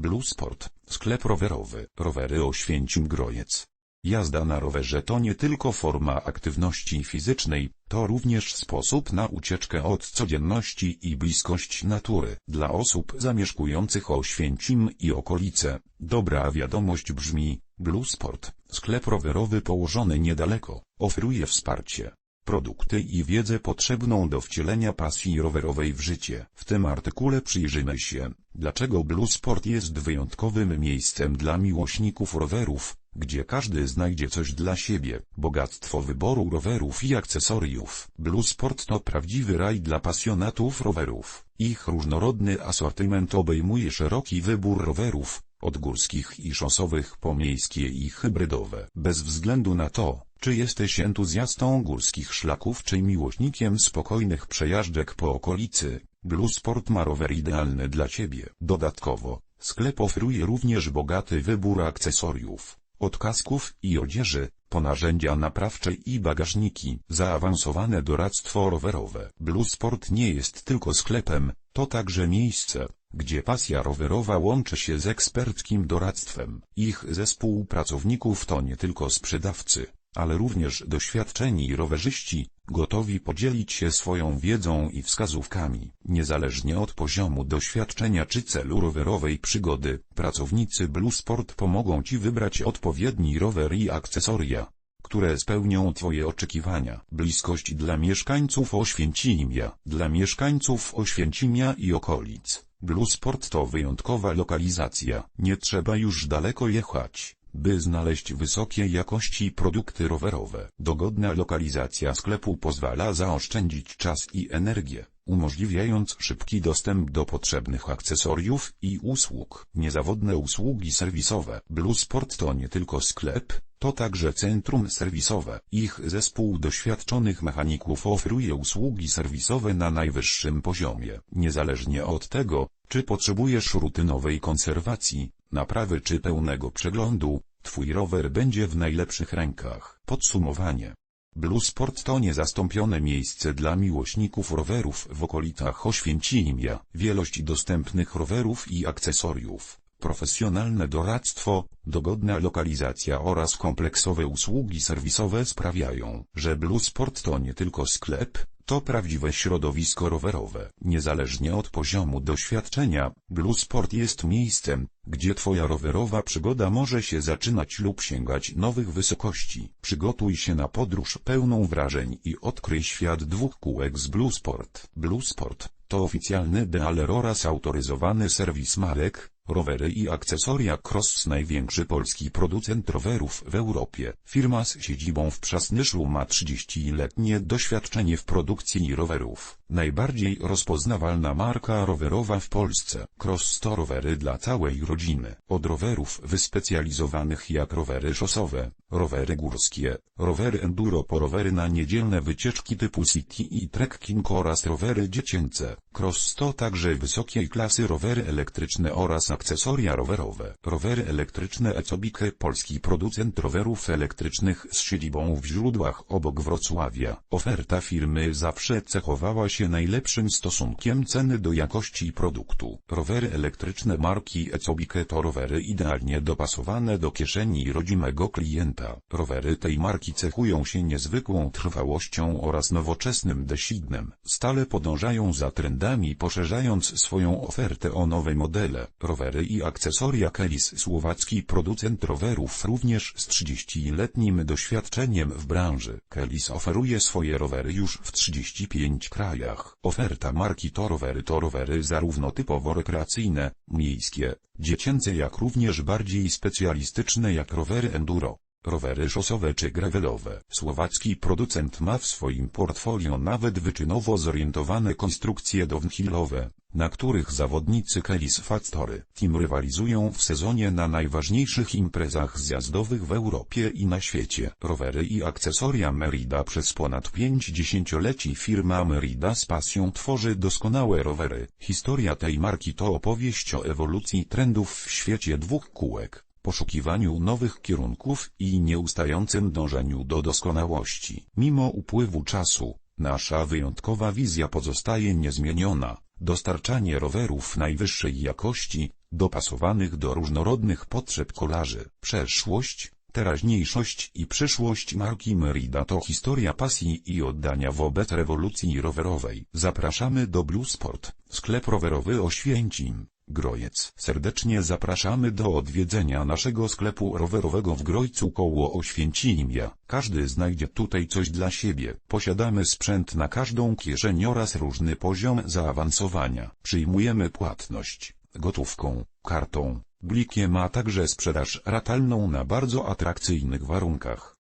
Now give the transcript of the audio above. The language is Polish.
Blue Sport, sklep rowerowy, rowery Oświęcim Grojec. Jazda na rowerze to nie tylko forma aktywności fizycznej, to również sposób na ucieczkę od codzienności i bliskość natury. Dla osób zamieszkujących Oświęcim i okolice, dobra wiadomość brzmi, Blue Sport, sklep rowerowy położony niedaleko, oferuje wsparcie produkty i wiedzę potrzebną do wcielenia pasji rowerowej w życie. W tym artykule przyjrzymy się, dlaczego Blue Sport jest wyjątkowym miejscem dla miłośników rowerów, gdzie każdy znajdzie coś dla siebie. Bogactwo wyboru rowerów i akcesoriów. Blue Sport to prawdziwy raj dla pasjonatów rowerów. Ich różnorodny asortyment obejmuje szeroki wybór rowerów, od górskich i szosowych po miejskie i hybrydowe. Bez względu na to, czy jesteś entuzjastą górskich szlaków czy miłośnikiem spokojnych przejażdżek po okolicy, Blue Sport ma rower idealny dla Ciebie. Dodatkowo, sklep oferuje również bogaty wybór akcesoriów, od kasków i odzieży, po narzędzia naprawcze i bagażniki. Zaawansowane doradztwo rowerowe. Blue Sport nie jest tylko sklepem, to także miejsce, gdzie pasja rowerowa łączy się z eksperckim doradztwem. Ich zespół pracowników to nie tylko sprzedawcy, ale również doświadczeni rowerzyści, gotowi podzielić się swoją wiedzą i wskazówkami. Niezależnie od poziomu doświadczenia czy celu rowerowej przygody, pracownicy Blue Sport pomogą Ci wybrać odpowiedni rower i akcesoria, które spełnią Twoje oczekiwania. Bliskość dla mieszkańców Oświęcimia. Dla mieszkańców Oświęcimia i okolic. Blue Sport to wyjątkowa lokalizacja. Nie trzeba już daleko jechać by znaleźć wysokiej jakości produkty rowerowe. Dogodna lokalizacja sklepu pozwala zaoszczędzić czas i energię, umożliwiając szybki dostęp do potrzebnych akcesoriów i usług. Niezawodne usługi serwisowe. Blue Sport to nie tylko sklep, to także centrum serwisowe. Ich zespół doświadczonych mechaników oferuje usługi serwisowe na najwyższym poziomie. Niezależnie od tego, czy potrzebujesz rutynowej konserwacji, naprawy czy pełnego przeglądu, Twój rower będzie w najlepszych rękach. Podsumowanie. Blue Sport to niezastąpione miejsce dla miłośników rowerów w okolicach Oświęcimia. Wielość dostępnych rowerów i akcesoriów, profesjonalne doradztwo, dogodna lokalizacja oraz kompleksowe usługi serwisowe sprawiają, że Blue Sport to nie tylko sklep, to prawdziwe środowisko rowerowe. Niezależnie od poziomu doświadczenia, Blue Sport jest miejscem, gdzie Twoja rowerowa przygoda może się zaczynać lub sięgać nowych wysokości. Przygotuj się na podróż pełną wrażeń i odkryj świat dwóch kółek z Blue Sport. Blue Sport to oficjalny dealer oraz autoryzowany serwis marek, rowery i akcesoria Cross największy polski producent rowerów w Europie. Firma z siedzibą w Przasnyszu ma 30-letnie doświadczenie w produkcji rowerów. Najbardziej rozpoznawalna marka rowerowa w Polsce. Cross to rowery dla całej rodziny. Od rowerów wyspecjalizowanych jak rowery szosowe, rowery górskie, rowery enduro po rowery na niedzielne wycieczki typu city i trekking oraz rowery dziecięce. Cross to także wysokiej klasy rowery elektryczne oraz akcesoria rowerowe. Rowery elektryczne Ecobike polski producent rowerów elektrycznych z siedzibą w źródłach obok Wrocławia. Oferta firmy zawsze cechowała się najlepszym stosunkiem ceny do jakości produktu. Rowery elektryczne marki Ecobike to rowery idealnie dopasowane do kieszeni rodzimego klienta. Rowery tej marki cechują się niezwykłą trwałością oraz nowoczesnym designem. Stale podążają za trendami poszerzając swoją ofertę o nowe modele. Rowery i akcesoria Kelis słowacki producent rowerów również z 30-letnim doświadczeniem w branży. Kelis oferuje swoje rowery już w 35 krajach. Oferta marki to rowery to rowery zarówno typowo rekreacyjne, miejskie, dziecięce jak również bardziej specjalistyczne jak rowery enduro. Rowery szosowe czy gravelowe. Słowacki producent ma w swoim portfolio nawet wyczynowo zorientowane konstrukcje downhillowe, na których zawodnicy Kelis Factory Team rywalizują w sezonie na najważniejszych imprezach zjazdowych w Europie i na świecie. Rowery i akcesoria Merida przez ponad pięć dziesięcioleci firma Merida z pasją tworzy doskonałe rowery. Historia tej marki to opowieść o ewolucji trendów w świecie dwóch kółek poszukiwaniu nowych kierunków i nieustającym dążeniu do doskonałości. Mimo upływu czasu, nasza wyjątkowa wizja pozostaje niezmieniona. Dostarczanie rowerów najwyższej jakości, dopasowanych do różnorodnych potrzeb kolarzy. Przeszłość, teraźniejszość i przyszłość marki Merida to historia pasji i oddania wobec rewolucji rowerowej. Zapraszamy do Blue Sport, sklep rowerowy Oświęcim. Grojec. Serdecznie zapraszamy do odwiedzenia naszego sklepu rowerowego w Grojcu koło Oświęcimia. Każdy znajdzie tutaj coś dla siebie. Posiadamy sprzęt na każdą kieszeń oraz różny poziom zaawansowania. Przyjmujemy płatność gotówką, kartą, blikiem a także sprzedaż ratalną na bardzo atrakcyjnych warunkach.